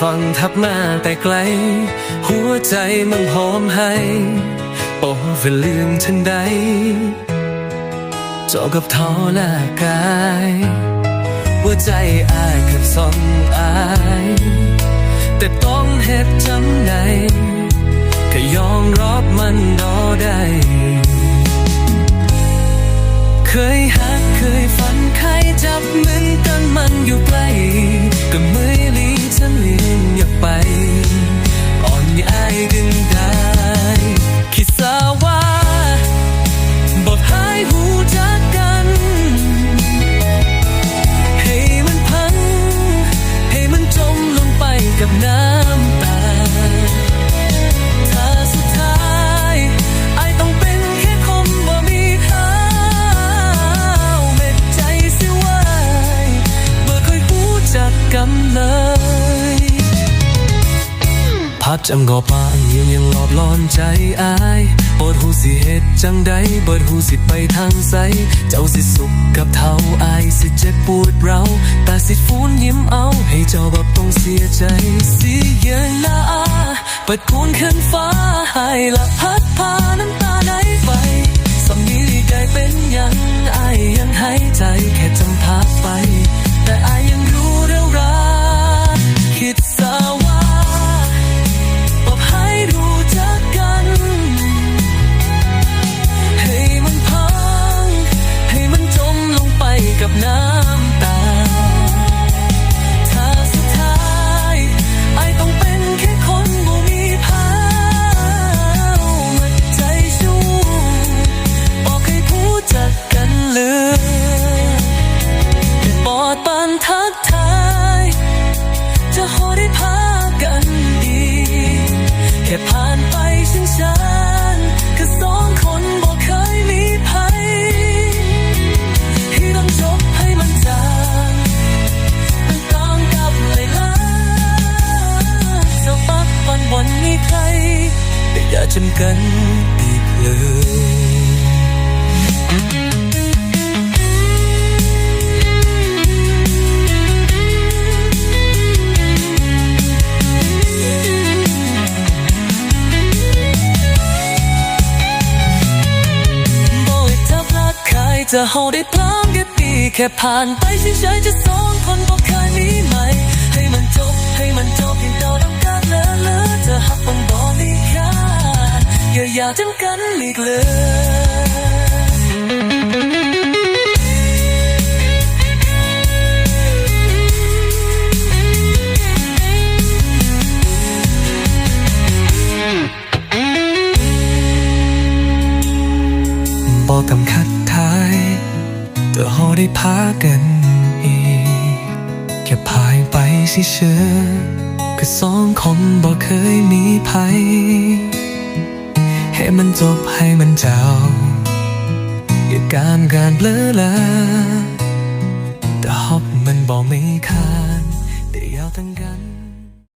ฟังทับมาแต่ไกล หัวใจมันพร้อมให้โอ้เวลืมทันใดเจาะกับเท้าหน้ากายหัวใจอายกับสองอาย แต่ต้องเหตุจำไหนก็ยอมรับมันรอได้ เคยหักเคยฝันใครจับมือกันมันอยู่ใกล้ก็ไม่ลี ฉันเลียงอยากไป ภาพจำกอบานยังยังหลอบลอนใจอายปวดหูสิเหตุจังใดเบิดหูสิไปทางไสเจ้าสิสุขกับเท่าอายสิเจ็บปวดเราแต่สิฟูนยิ้มเอา ให้เจ้าแบบต้องเสียใจสียหน้าเปิดคูนขึ้นฟ้าให้ละพัดพาน้ำตาไหลไปสำนีได้เป็นยังอายยังหายใจแค่จำภาพไป แต่อาย อย่าจำกันอีกเลยโบยถ้าพลาดใครจะเฮาได้พร้อมกันดีแค่ผ่านไปเฉยๆจะสองคนบอกเคยมีไหม ให้มันจบให้มันจบเพียงเราต้องากจำกันอีกเลยบอกคำคัดท้ายแต่เฮาได้พากันอีก แค่พายไปสิเชื่อก็สองคนบอกเคยมีภัย ให้มันจบให้มันเจ้าอย่าการการเบลอละแต่ฮอบมันบอกไม่คานแต่ยาวตั้งกัน